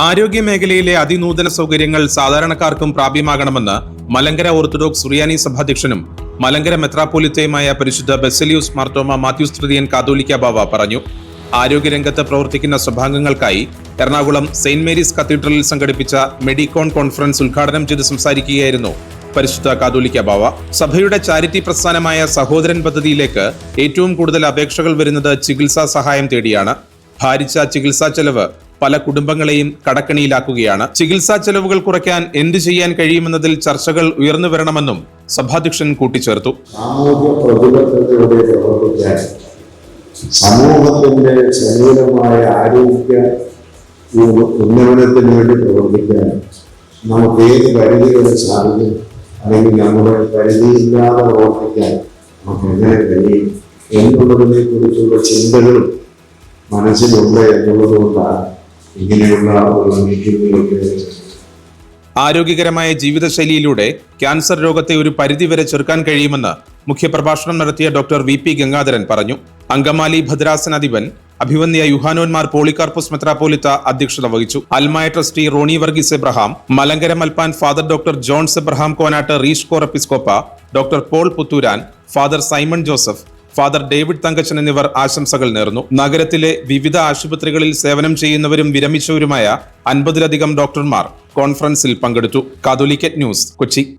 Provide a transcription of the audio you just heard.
ആരോഗ്യ മേഖലയിലെ അതിനൂതന സൗകര്യങ്ങൾ സാധാരണക്കാർക്കും പ്രാപ്യമാകണമെന്ന് മലങ്കര ഓർത്തഡോക്സ് സുറിയാനി സഭാധ്യക്ഷനും മലങ്കര മെത്രാപ്പോലിത്തയുമായ പരിശുദ്ധ ബെസലിയൂസ് മാർത്തോമ മാത്യൂസ് തൃതീയൻ കാതോലിക്ക ബാവ പറഞ്ഞു. ആരോഗ്യരംഗത്ത് പ്രവർത്തിക്കുന്ന സഭാംഗങ്ങൾക്കായി എറണാകുളം സെയിന്റ് മേരീസ് കത്തീഡ്രലിൽ സംഘടിപ്പിച്ച മെഡിക്കോൺ കോൺഫറൻസ് ഉദ്ഘാടനം ചെയ്ത് സംസാരിക്കുകയായിരുന്നു പരിശുദ്ധ കാതോലിക്ക ബാവ. സഭയുടെ ചാരിറ്റി പ്രസ്ഥാനമായ സഹോദരൻ പദ്ധതിയിലേക്ക് ഏറ്റവും കൂടുതൽ അപേക്ഷകൾ വരുന്നത് ചികിത്സാ സഹായം തേടിയാണ്. ഭാരിച്ച ചികിത്സാ ചെലവ് പല കുടുംബങ്ങളെയും കടക്കണിയിലാക്കുകയാണ്. ചികിത്സാ ചെലവുകൾ കുറയ്ക്കാൻ എന്തു ചെയ്യാൻ കഴിയുമെന്നതിൽ ചർച്ചകൾ ഉയർന്നു വരണമെന്നും സഭാധ്യക്ഷൻ കൂട്ടിച്ചേർത്തു. സമൂഹത്തിന്റെ സജീവമായ ആരോഗ്യ ഉന്നമനത്തിന് വേണ്ടി പ്രവർത്തിക്കാൻ നമുക്ക് ഏത് പരിധികളിൽ സാധിക്കും? അല്ലെങ്കിൽ നമ്മുടെ പരിധിയില്ലാതെ പ്രവർത്തിക്കാൻ നമുക്ക് എങ്ങനെ കഴിയും? എന്നുള്ളതിനെ കുറിച്ചുള്ള ചിന്തകളും മനസ്സിലുണ്ട് എന്നുള്ളത് കൊണ്ടാണ് ഇങ്ങനെയുള്ള ആരോഗ്യകരമായ ജീവിതശൈലിയിലൂടെ ക്യാൻസർ രോഗത്തെ ഒരു പരിധിവരെ ചെറുക്കാൻ കഴിയുമെന്ന് മുഖ്യപ്രഭാഷണം നടത്തിയ ഡോക്ടർ വി പി ഗംഗാധരൻ പറഞ്ഞു. അങ്കമാലി ഭദ്രാസനാധിപൻ അഭിവന്യ യുഹാനോന്മാർ പോളികാർപ്പസ് മെത്രാപോലിത്ത അധ്യക്ഷത വഹിച്ചു. അൽമായ trustee Ronnie Varghese Abraham Malankara Malpan Father Doctor Johns Abraham Konatt റീഷ് കോർ എപ്പിസ്കോപ്പ Doctor Paul Puthuran Father Simon Joseph Father David Thankachan എന്നിവർ ആശംസകൾ നേർന്നു. നഗരത്തിലെ വിവിധ ആശുപത്രികളിൽ സേവനം ചെയ്യുന്നവരും വിരമിച്ചവരുമായ അൻപതിലധികം ഡോക്ടർമാർ കോൺഫറൻസിൽ പങ്കെടുത്തു. Catholicate news Kochi.